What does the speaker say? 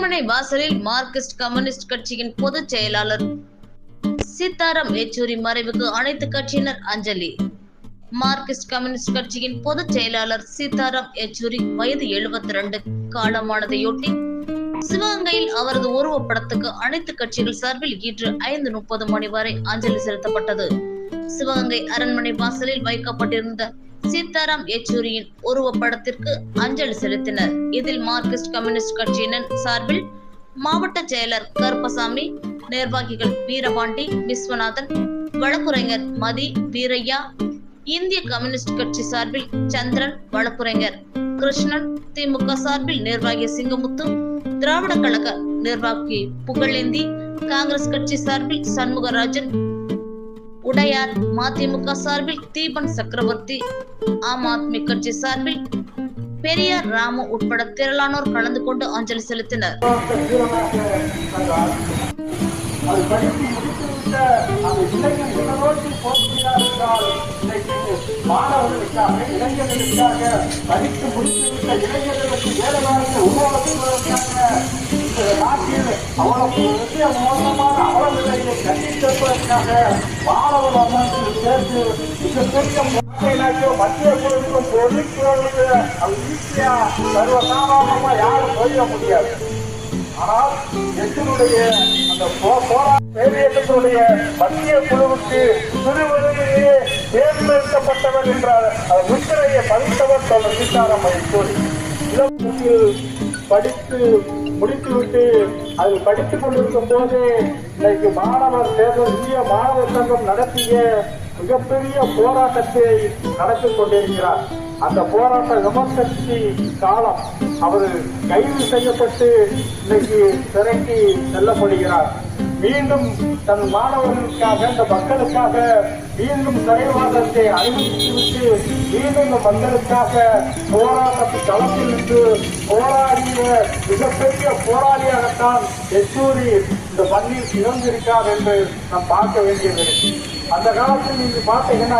அரண்மனை வாசலில் Marxist communist கட்சியின் பொதுச் செயலாளர் சீதாராம் யெச்சூரி மறைவுக்கு அனைத்து கட்சியினர் அஞ்சலி. மார்க்சிஸ்ட் கம்யூனிஸ்ட் கட்சியின் பொதுச் செயலாளர் சீதாராம் யெச்சூரி வயது 72 ரெண்டு காலமானதையொட்டி சிவகங்கையில் அவரது உருவப்படத்துக்கு அனைத்து கட்சிகள் சார்பில் இன்று ஐந்து முப்பது மணி வரை அஞ்சலி செலுத்தப்பட்டது. சிவகங்கை அரண்மனை வாசலில் வைக்கப்பட்டிருந்த சீதாராம் யெச்சூரியின் உருவப்படத்திற்கு அஞ்சலி செலுத்தினர். இதில் மார்க்சிஸ்ட் கம்யூனிஸ்ட் கட்சியினர் சார்பில் மாவட்ட செயலர் கருப்பசாமி நிர்வாகிகள் வீரபாண்டி விஸ்வநாதன் வழக்குரைஞர் மதி வீரையா இந்திய கம்யூனிஸ்ட் கட்சி சார்பில் சந்திரன் வழக்குரைஞர் கிருஷ்ணன் திமுக சார்பில் நிர்வாகி சிங்கமுத்து திராவிட கழக நிர்வாகி புகழேந்தி காங்கிரஸ் கட்சி சார்பில் சண்முகராஜன் உடையார் மதிமுக சார்பில் தீபன் சக்கரவர்த்தி ஆம் ஆத்மி கட்சி சார்பில் பெரியார் ராமு உட்பட திரளானோர் கலந்து கொண்டு அஞ்சலி செலுத்தினர். மாணவர்களுக்காக இளைஞர்களுக்காக படித்து முடித்துவிட்ட இளைஞர்களுக்கு நாட்டில் அவ்வளவு மோசமா மோசமான மாணவர் அமைப்பில் சேர்த்து மிகப்பெரிய மத்திய குழுக்கும் பொதுக்குழுவுக்கு அது ஈஸியா சர்வசாதாரணமா யாரும் சொல்ல முடியாது ஆனால் எங்களுடைய அந்த போராட்டத்தினுடைய மத்திய குழுவுக்கு திருவள்ளுவரையே தேர்ந்தெடுக்கப்பட்டவர் என்ற அந்த முத்திரையை பதித்தவர் சொல்ல சீதாராம் யெச்சூரி இளமுக்கு படித்து முடித்துவிட்டு அதில் படித்துக் கொண்டிருக்கும் போது இன்றைக்கு மாணவர் தேர்தல் இந்திய மாணவர் சங்கம் நடத்திய மிகப்பெரிய போராட்டத்தை நடத்திக் கொண்டிருக்கிறார். அந்த போராட்ட விமர்சனத்தி காலம் அவர் கைது செய்யப்பட்டு இன்னைக்கு சிறைக்கு செல்லப்படுகிறார். மீண்டும் தன் மாணவர்களுக்காக இந்த மக்களுக்காக மீண்டும் சிறைவாதத்தை அறிவித்துவிட்டு மீண்டும் இந்த மக்களுக்காக போராட்டத்து களத்தில் நின்று போராடிய மிகப்பெரிய போராளியாகத்தான் எச்சூரி இந்த மண்ணில் இறந்திருக்கார் என்று நாம் பார்க்க வேண்டியது அந்த காலத்தில் நீங்க பார்த்தீங்கன்னா